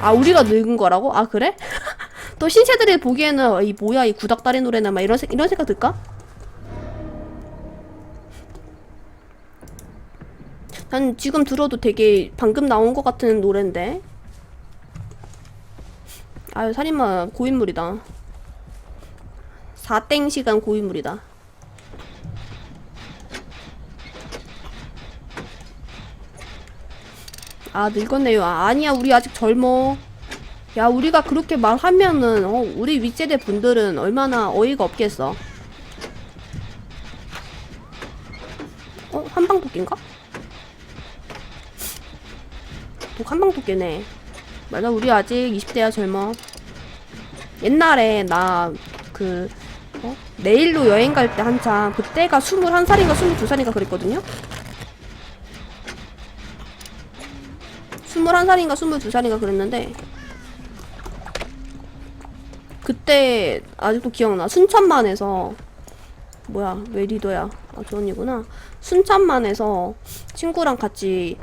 아 우리가 늙은 거라고? 아 그래? 또 신세들이 보기에는 어, 이 뭐야 이 구닥다리 노래나 막 이런 세- 이런 생각 들까? 난 지금 들어도 되게 방금 나온 것 같은 노랜데. 아유 살인마 고인물이다. 사땡 시간 고인물이다. 아 늙었네요. 아, 아니야 우리 아직 젊어. 야 우리가 그렇게 말하면은 어, 우리 윗세대 분들은 얼마나 어이가 없겠어. 어 한방토끼인가? 독 한방토끼네. 맞아 우리 아직 20대야 젊어. 옛날에 나그 어? 내일로 여행 갈 때 한참 그때가 21살인가 22살인가 그랬거든요. 21살인가 22살인가 그랬는데 그때 아직도 기억나. 순천만에서 뭐야 왜 리더야. 아 조언이구나. 순천만에서 친구랑 같이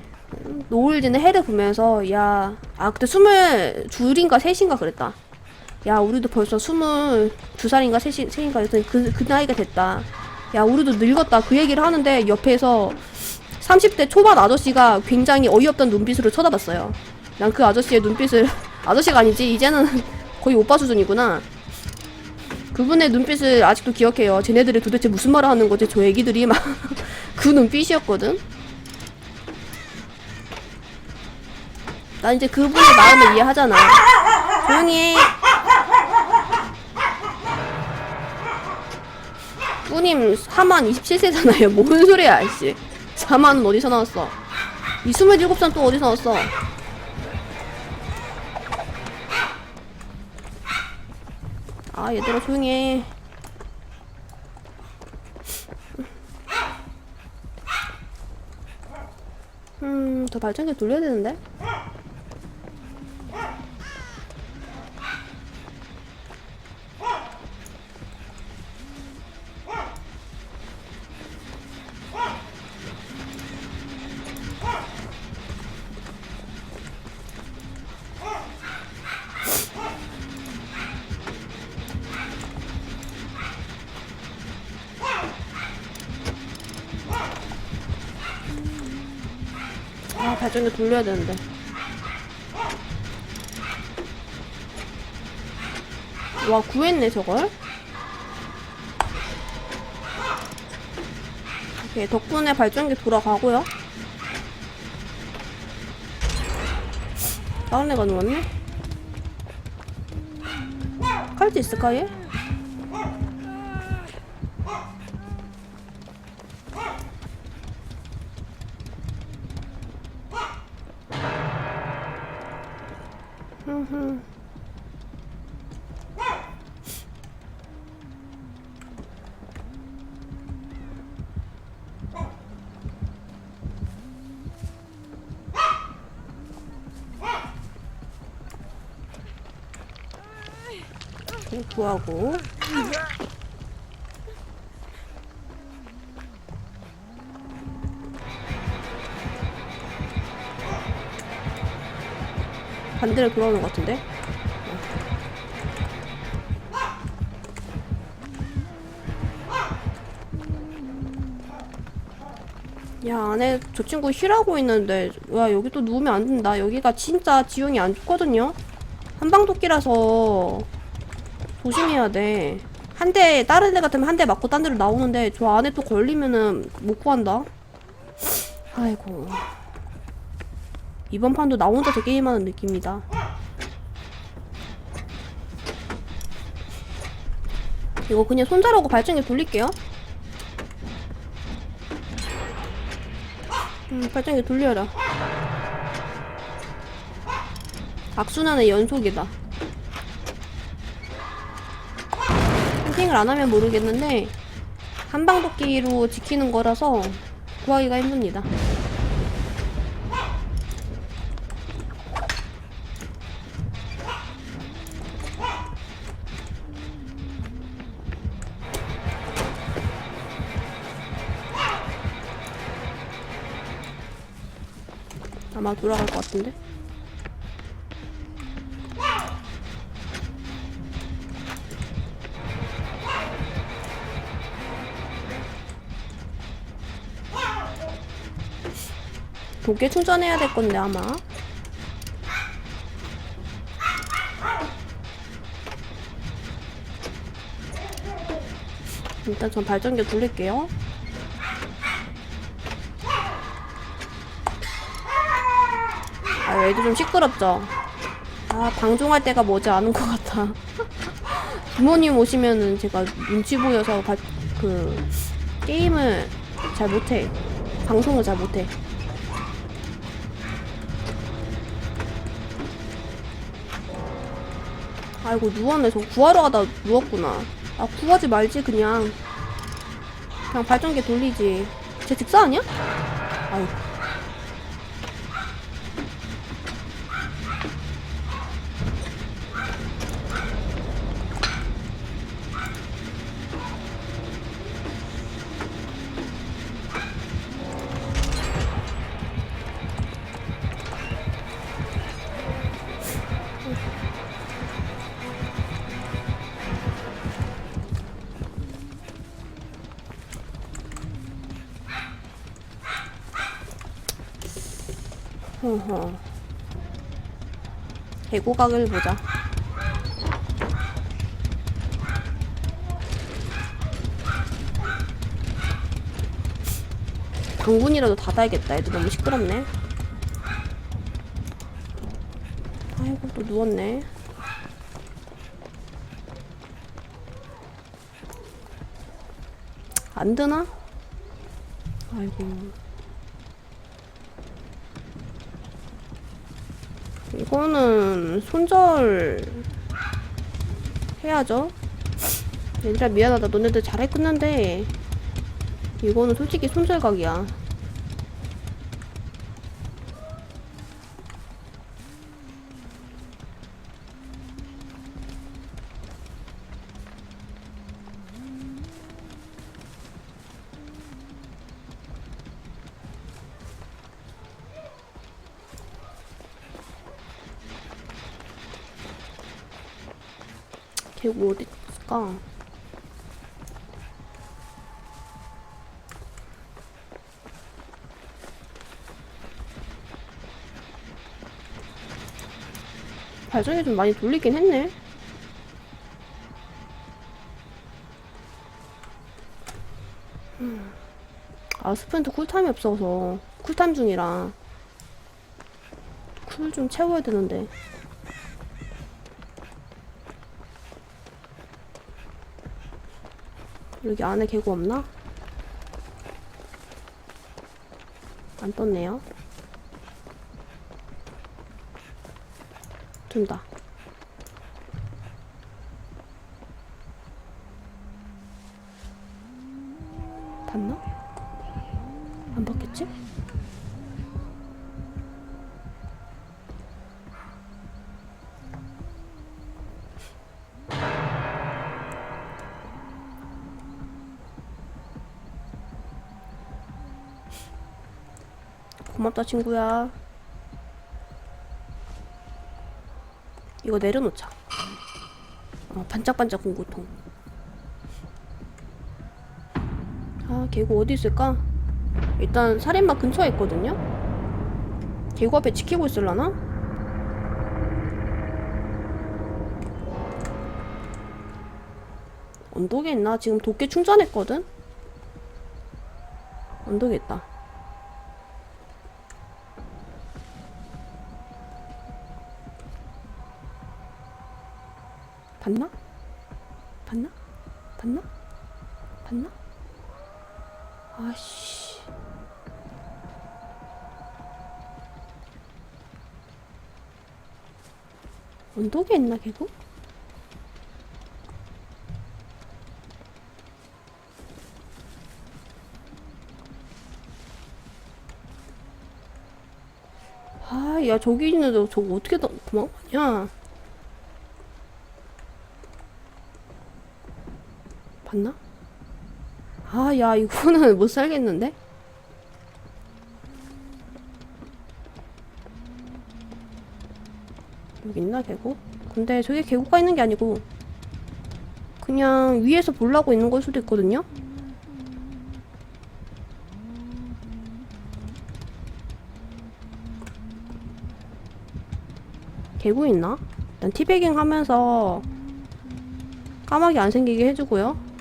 노을 지는 해를 보면서 야 아 그때 스물 둘인가 셋인가 그랬다. 야 우리도 벌써 스물 두 살인가 셋인가 그, 그 나이가 됐다. 야 우리도 늙었다. 그 얘기를 하는데 옆에서 30대 초반 아저씨가 굉장히 어이없던 눈빛으로 쳐다봤어요. 난 그 아저씨의 눈빛을 아저씨가 아니지 이제는 거의 오빠 수준이구나. 그분의 눈빛을 아직도 기억해요. 쟤네들이 도대체 무슨 말을 하는 거지? 저 애기들이 막 그 눈빛이었거든. 난 이제 그분의 마음을 이해하잖아. 조용히 해. 뿌님 4만 27세잖아요. 뭔 소리야, 아저씨. 4만은 어디서 나왔어? 이 27살 또 어디서 나왔어? 아, 얘들아 조용히 해. 음, 더 발전기 돌려야 되는데? 발전기 돌려야 되는데. 와, 구했네, 저걸? 오케이, 덕분에 발전기 돌아가고요. 다른 애가 누웠네? 칼도 있을까, 얘? 구하고. 반대로 돌아오는 것 같은데? 야 안에 저 친구 쉬라고 있는데 야 여기 또 누우면 안 된다 여기가 진짜 지형이 안 좋거든요 한방도끼라서 조심해야 돼. 한 대, 다른 애 같으면 한 대 맞고 딴 데로 나오는데, 저 안에 또 걸리면은 못 구한다? 아이고. 이번 판도 나 혼자서 게임하는 느낌이다. 이거 그냥 손자라고 발전기 돌릴게요. 음, 발전기 돌려라. 악순환의 연속이다. 헌팅을 안 하면 모르겠는데 한방도끼로 지키는 거라서 구하기가 힘듭니다. 아마 돌아갈 것 같은데? 도끼 충전해야 될 건데 아마. 일단 전 발전기 돌릴게요. 아 얘도 좀 시끄럽죠? 아 방종할 때가 머지 않은 것 같아. 부모님 오시면은 제가 눈치 보여서 바, 그 게임을 잘 못해. 방송을 잘 못해 아이고 누웠네. 저 구하러 가다 누웠구나. 아 구하지 말지 그냥. 그냥 발전기 돌리지. 쟤 직사 아니야? 아이고 허허. 개고각을 보자. 방문이라도 닫아야겠다. 애들 너무 시끄럽네. 아이고 또 누웠네. 안 되나? 아이고. 이거는 손절 해야죠. 얘들아 미안하다. 너네들 잘했겠는데 이거는 솔직히 손절각이야. 걔뭐 어디 있을까? 발전기 좀 많이 돌리긴 했네. 음. 아 스프린트 쿨타임이 없어서 쿨타임 중이라 쿨 좀 채워야 되는데 여기 안에 개구 없나? 안 떴네요. 둔다. 고맙다 친구야. 이거 내려놓자. 어, 반짝반짝 공구통. 아, 개구 어디 있을까? 일단 살인마 근처에 있거든요? 개구 앞에 지키고 있을라나? 언덕에 있나? 지금 도끼 충전했거든? 언덕에 있다. 봤나? 봤나? 봤나? 봤나? 아씨. 언덕에 있나 개구? 아, 야, 저기 있는데 저거 어떻게 도, 도망가냐? 봤나? 아, 야, 이거는 못 살겠는데? 여기 있나, 계곡? 근데 저게 계곡가 있는 게 아니고, 그냥 위에서 보려고 있는 걸 수도 있거든요? 개구 있나? 일단 티베깅 하면서 까마귀 안 생기게 해주고요.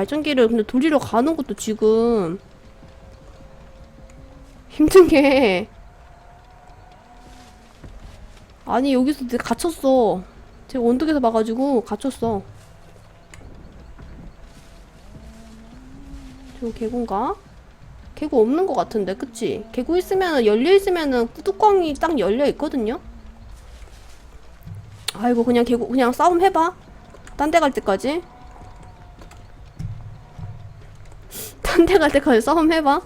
발전기를 근데 돌리러 가는 것도 지금 힘든 게 아니 여기서 내가 갇혔어. 제가 원덕에서 봐가지고 갇혔어. 저 개구인가? 개구 없는 것 같은데, 그치? 개구 있으면, 열려있으면은 뚜껑이 딱 열려있거든요? 아이고, 그냥 개구, 그냥 싸움 해봐. 딴 데 갈 때까지. 딴 데 갈 때까지 싸움 해봐.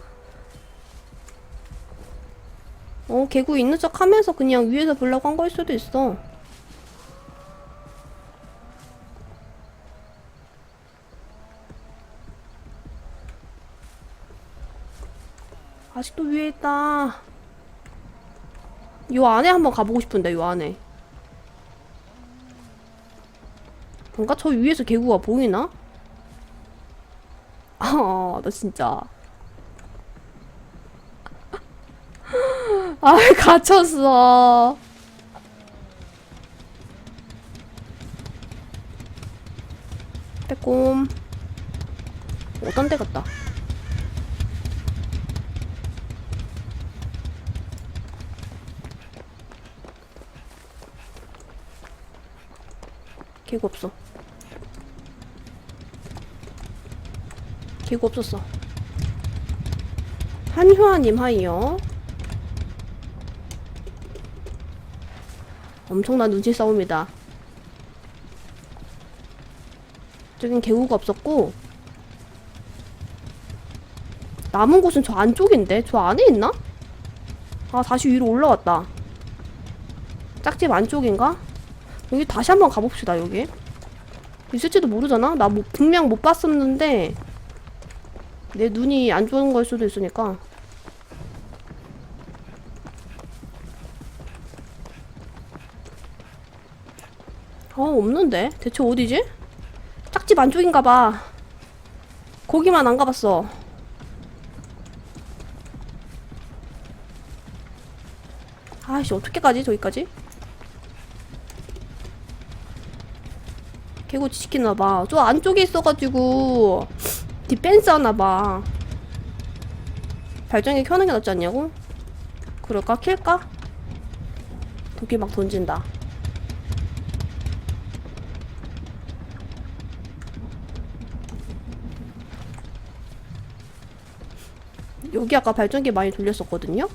어, 개구 있는 척 하면서 그냥 위에서 보려고 한 걸 수도 있어. 아직도 위에 있다. 요 안에 한번 가보고 싶은데, 요 안에. 뭔가 저 위에서 개구가 보이나? 아, 나 진짜. 아, 갇혔어. 빼꼼. 어떤 데 갔다. 개구 없어. 개구 없었어. 한효아님 하이요. 엄청난 눈치 싸움이다. 저긴 개구가 없었고 남은 곳은 저 안쪽인데 저 안에 있나? 아 다시 위로 올라왔다. 짝집 안쪽인가? 여기 다시 한번 가봅시다 여기 있을지도 모르잖아 나 뭐, 분명 못 봤었는데 내 눈이 안 좋은 걸 수도 있으니까 어 없는데 대체 어디지? 짝집 안쪽인가봐 거기만 안 가봤어 아이씨 어떻게 가지 저기까지? 개구치 시키나봐. 저 안쪽에 있어가지고 디펜스 하나봐. 발전기 켜는 게 낫지 않냐고? 그럴까? 킬까? 도끼 막 던진다. 여기 아까 발전기 많이 돌렸었거든요?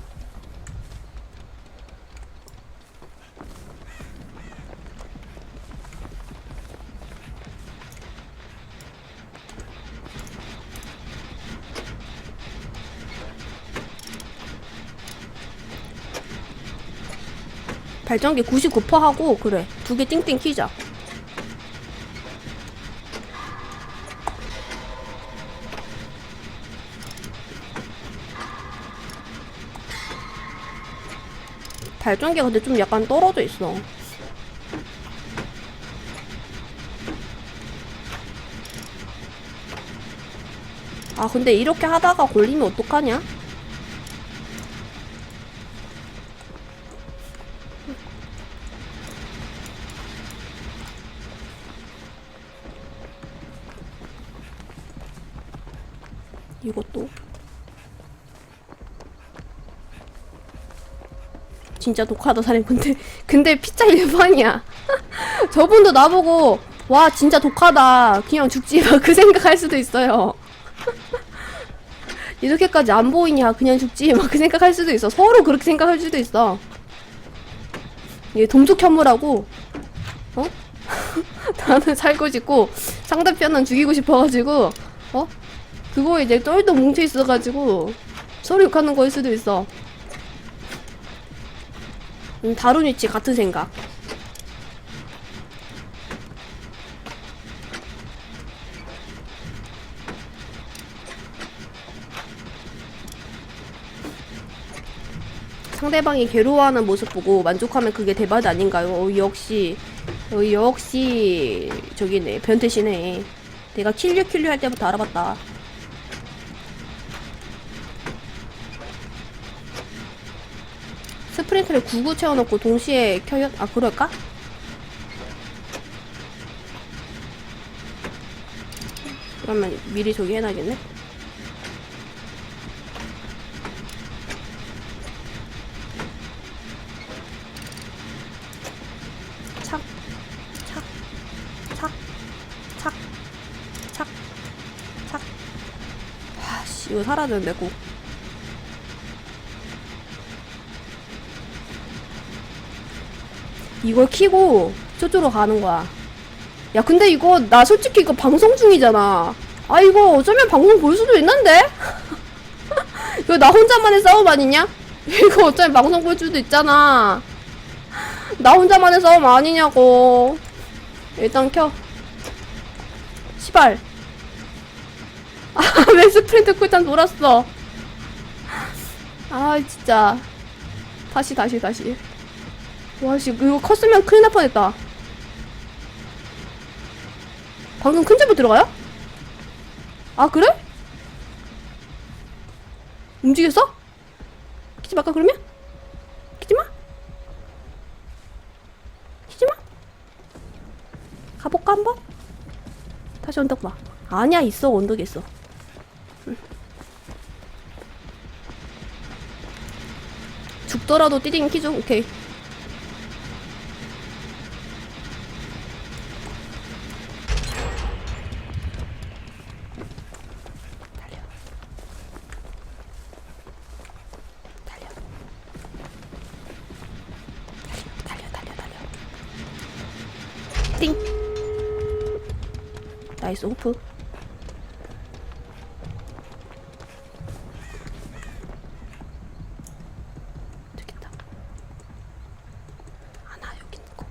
발전기 99% 하고 그래. 두 개 띵띵 키자. 발전기가 근데 좀 약간 떨어져 있어. 아 근데 이렇게 하다가 걸리면 어떡하냐? 이것도 진짜 독하다 사람 근데. 근데 피자 일반이야. 저분도 나보고 와 진짜 독하다. 그냥 죽지 마. 그 생각할 수도 있어요. 이렇게까지 안 보이냐. 그냥 죽지 막 그 생각할 수도 있어. 서로 그렇게 생각할 수도 있어. 이게 동족 혐오라고. 어? 나는 살고 싶고 상대편은 죽이고 싶어가지고 어? 그거에 이제 똘똘 뭉쳐 있어가지고 서로 욕하는 거일 수도 있어. 음, 다른 위치 같은 생각. 상대방이 괴로워하는 모습 보고 만족하면 그게 대박 아닌가요? 어, 역시 어, 역시 저기네 변태시네. 내가 킬류 킬류 할 때부터 알아봤다. 프린트를 99 채워놓고 동시에 켜야 아 그럴까? 그러면 미리 저기 해놔야겠네. 착, 착, 착, 착, 착, 착. 아씨 이거 되는데 꼭. 이걸 키고 저쪽으로 가는 거야. 야, 근데 이거 나 솔직히 이거 방송 중이잖아. 아, 이거 어쩌면 방송 볼 수도 있는데? 이거 나 혼자만의 싸움 아니냐? 이거 어쩌면 방송 볼 수도 있잖아. 나 혼자만의 싸움 아니냐고. 일단 켜. 시발. 아, 왜 스프린트 쿨탄 돌았어? 아, 진짜. 다시, 다시, 다시. 와씨 이거 컸으면 큰일 날 뻔했다 방금 큰 집으로 들어가요? 아 그래? 움직였어? 키지 말까 그러면? 키지마? 키지마? 가볼까 한번? 다시 언덕 봐 아니야 있어 언덕에 있어 응. 죽더라도 띠딩 키죠 오케이 나이스 호프. 되겠다. 하나 여기 있는 거.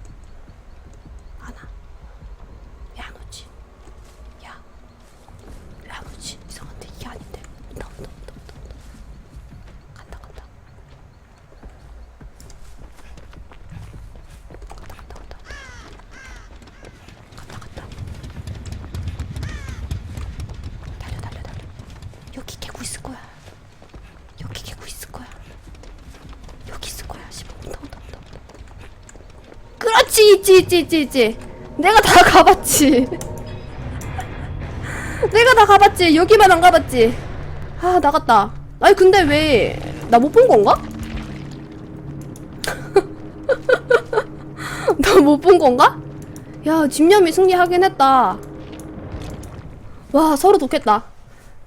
하나. 왜안 오지? 야. 왜 안 오지? 이상한데 이게 아닌데. 온다 온다 온다 온다 온다. 간다 간다. 간다 간다 간다. 간다 간다. 달려 달려 달려. 여기 개구 있을 거야. 여기 개구 있을 거야. 여기 있을 거야. 씨발 온다 온다 온다 온다. 그렇지 있지 있지 있지 있지. 내가 다 가봤지. 내가 다 가봤지. 여기만 안 가봤지. 아 나갔다. 아니 근데 왜 나 못 본 건가? 나 못 본 건가? 야 집념이 승리하긴 했다. 와 서로 좋겠다.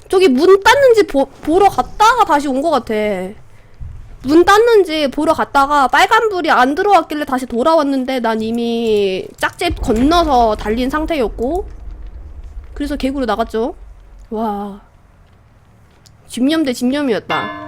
저기 문 땄는지 보, 보러 갔다가 다시 온 것 같아. 문 땄는지 보러 갔다가 빨간불이 안 들어왔길래 다시 돌아왔는데 난 이미 짝집 건너서 달린 상태였고 그래서 개구로 나갔죠. 와. 집념 대 집념이었다.